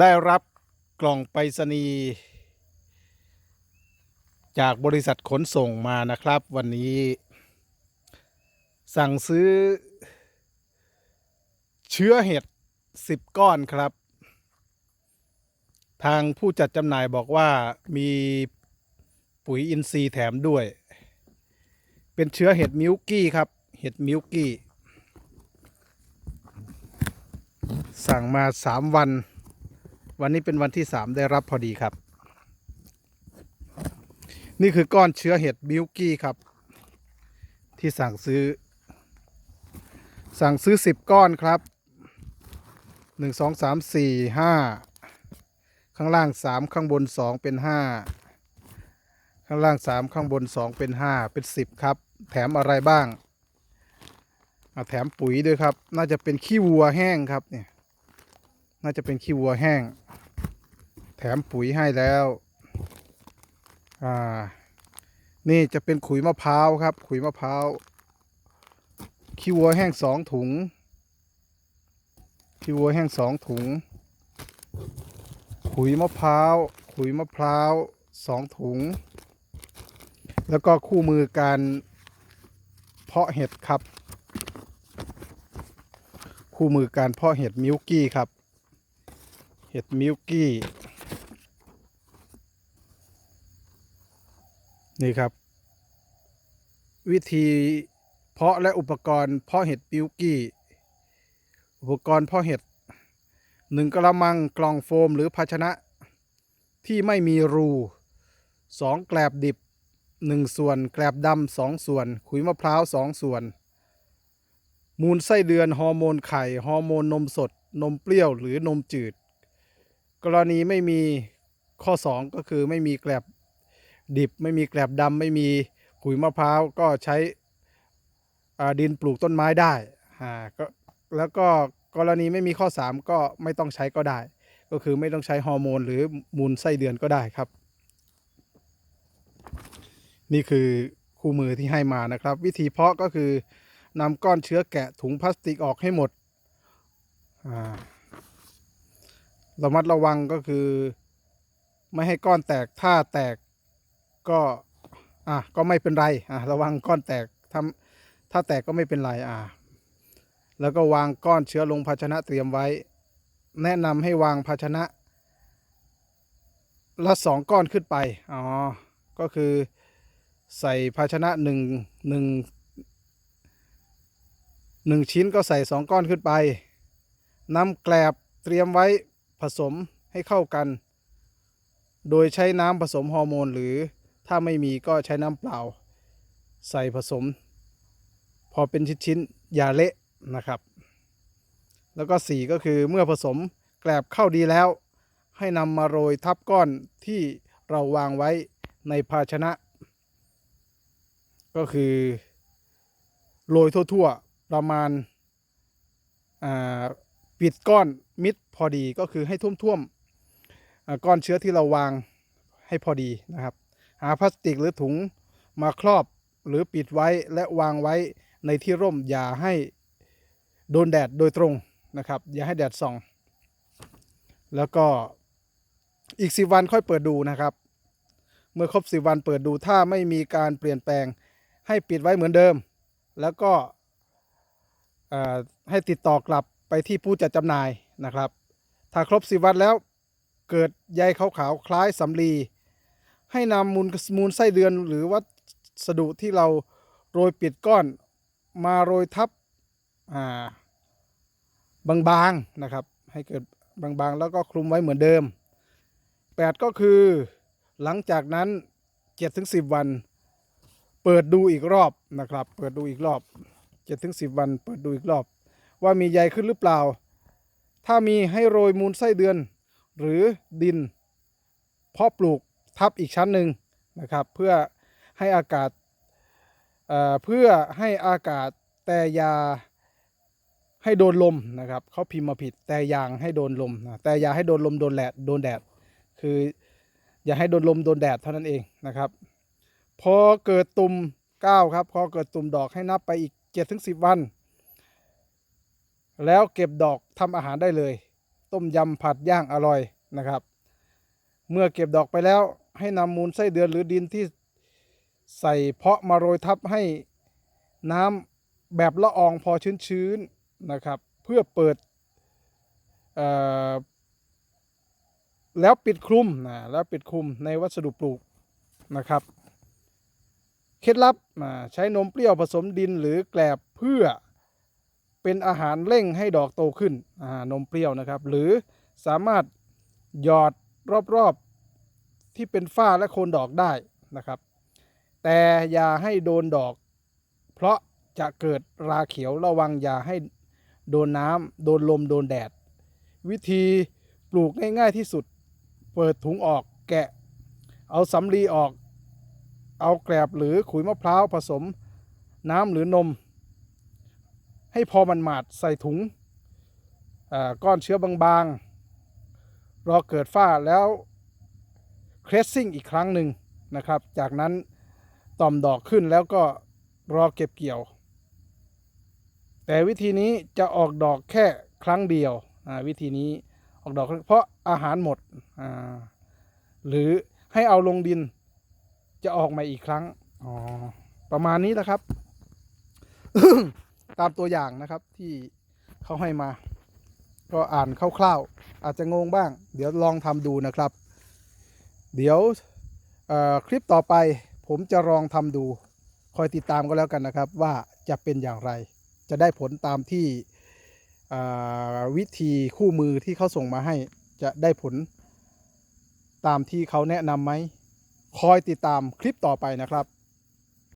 ได้รับกล่องไปรษณีย์จากบริษัทขนส่งมานะครับ วันนี้ สั่งซื้อ เชื้อเห็ดสิบก้อนครับ ทางผู้จัดจำหน่ายบอกว่ามีปุ๋ยอินทรีย์แถมด้วย เป็นเชื้อเห็ดมิลกี้ครับ เห็ดมิลกี้ สั่งมาสามวัน วันนี้เป็นวันที่สามได้รับพอดีครับ นี่คือก้อนเชื้อเห็ดมิลกี้ครับ ที่สั่งซื้อ สั่งซื้อสิบก้อนครับหนึ่งสองสามสี่ห้าข้างล่างสามข้างบนสองเป็นห้าข้างล่างสามข้างบนสองเป็นห้าเป็นสิบครับ แถมอะไรบ้างอะแถมปุ๋ยด้วยครับ น่าจะเป็นขี้วัวแห้งครับเนี่ย น่าจะเป็นขี้วัวแห้ง ถมปุ๋ยให้แล้วอ่านี่จะเป็นขุยมะพร้าวครับ ขุยมะพร้าวขี้วัวแห้งสองถุงขี้วัวแห้งสองถุง ขุยมะพร้าวขุยมะพร้าวสองถุง แล้วก็คู่มือการเพาะเห็ดครับ คู่มือการเพาะเห็ดมิลกี้ครับ เห็ดมิลกี้ นี่ครับ วิธีเพาะและอุปกรณ์เพาะเห็ดมิลกี้ อุปกรณ์เพาะเห็ดหนึ่งกระมังกล่องโฟมหรือภาชนะ ที่ไม่มีรูสองแกลบดิบหนึ่งส่วน แกลบดำสองส่วน ขุยมะพร้าวสองส่วน มูลไส้เดือนฮอร์โมนไข่ฮอร์โมนนมสด นมเปรี้ยวหรือนมจืด กรณีไม่มีข้อ 2 ก็คือไม่มีแกลบ ดิบไม่มีแกลบดำไม่มีขุยมะพร้าวก็ใช้ดินปลูกต้นไม้ได้อ่าก็แล้วก็กรณีไม่มีข้อ 3 ก็ไม่ต้องใช้ก็ได้ ก็คือไม่ต้องใช้ฮอร์โมน หรือมูลไส้เดือนก็ได้ครับ นี่คือคู่มือที่ให้มานะครับ วิธีเพาะก็คือนำก้อนเชื้อแกะถุงพลาสติกออกให้หมดระมัดระวังก็คือ ไม่ให้ก้อนแตกถ้าแตก ก็อะก็ไม่เป็นไรอะระวังก้อนแตกทำถ้าแตกก็ไม่เป็นไรอะแล้วก็วางก้อนเชื้อลงภาชนะเตรียมไว้ แนะนำให้วางภาชนะ ละสองก้อนขึ้นไปอ๋อก็คือใส่ภาชนะหนึ่งหนึ่งหนึ่งชิ้นก็ใส่สองก้อนขึ้นไปนำแกลบเตรียมไว้ผสมให้เข้ากัน โดยใช้น้ำผสมฮอร์โมนหรือ ถ้าไม่มีก็ใช้น้ำเปล่า ใส่ผสม พอเป็นชิ้นๆอย่าเละนะครับ แล้วก็สี่ก็คือเมื่อผสมแกลบเข้าดีแล้ว ให้นำมาโรยทับก้อนที่เราวางไว้ในภาชนะ ก็คือ โรยทั่วๆ ประมาณาปิดก้อนมิดพอดีก็คือให้ท่วมๆก้อนเชื้อที่เราวางให้พอดีนะครับ หาพลาสติกหรือถุงมาครอบหรือปิดไว้และวางไว้ในที่ร่มอย่าให้โดนแดดโดยตรงนะครับ อย่าให้แดดส่อง แล้วก็อีกสิวันค่อยเปิดดูนะครับ เมื่อครบสิวันเปิดดูถ้าไม่มีการเปลี่ยนแปลงให้ปิดไว้เหมือนเดิม แล้วก็ให้ติดต่อกลับไปที่ผู้จัดจำหน่ายนะครับ ถ้าครบสิวันแล้วเกิดใยขาวๆคล้ายสำลี ให้นำมูลมูลไส้เดือนหรือวัสดุที่เราโรยปิดก้อนมาโรยทับ อ่า บางๆนะครับ ให้เกิดบางๆ แล้วก็คลุมไว้เหมือนเดิม 8 ก็คือ หลังจากนั้น 7-10 วัน เปิดดูอีกรอบนะครับ เปิดดูอีกรอบ 7-10 วัน เปิดดูอีกรอบ ว่ามีใยขึ้นหรือเปล่า ถ้ามีให้โรยมูลไส้เดือน หรือดินเพาะปลูก ทับอีกชั้นหนึ่งนะครับเพื่อให้อากาศเเพื่อให้อากาศแต่ยาให้โดนลมนะครับเขาพิมพ์มาผิดแต่ยางให้โดนลมแต่ยาให้โดนลมโดนแดดโดนแดด คืออย่าให้โดนลมโดนแดดเท่านั้นเองนะครับ พอเกิดตุ่มก้าวครับพอเกิดตุ่มดอกให้นับไปอีก7-10วัน แล้วเก็บดอกทำอาหารได้เลย ต้มยำผัดย่างอร่อยนะครับ เมื่อเก็บดอกไปแล้ว ให้นำมูลไส้เดือนหรือดินที่ใส่เพาะมาโรยทับให้น้ำแบบละอองพอชื้นๆนะครับ เพื่อเปิดแล้วปิดคลุมนะแล้วปิดคลุมในวัสดุปลูกนะครับ เคล็ดลับอ่าใช้นมเปรี้ยวผสมดินหรือแกลบเพื่อเป็นอาหารเร่งให้ดอกโตขึ้นนมเปรี้ยวนะครับ หรือสามารถหยอดรอบ ที่เป็นฝ้าและโคนดอกได้นะครับ แต่อย่าให้โดนดอก เพราะจะเกิดราเขียวระวังอย่าให้โดนน้ำโดนลมโดนแดด วิธีปลูกง่ายๆที่สุด เปิดถุงออกแกะ เอาสำลีออก เอาแกลบหรือขุยมะพร้าวผสม น้ำหรือนม ให้พอมันหมาดใส่ถุงก้อนเชื้อบางๆ รอเกิดฝ้าแล้ว เครสซิ่งอีกครั้งหนึ่งนะครับ จากนั้นต่อมดอกขึ้นแล้วก็รอเก็บเกี่ยว แต่วิธีนี้จะออกดอกแค่ครั้งเดียววิธีนี้ออกดอกเพราะอาหารหมด หรือให้เอาลงดินจะออกมาอีกครั้งอ๋อประมาณนี้นะครับ ตามตัวอย่างนะครับที่เขาให้มา ก็อ่านคร่าวๆอาจจะงงบ้าง เดี๋ยวลองทำดูนะครับ เดี๋ยวคลิปต่อไปผมจะลองทำดู คอยติดตามก็แล้วกันนะครับ ว่าจะเป็นอย่างไร จะได้ผลตามที่วิธีคู่มือที่เขาส่งมาให้จะได้ผลตามที่เขาแนะนำไหม คอยติดตามคลิปต่อไปนะครับ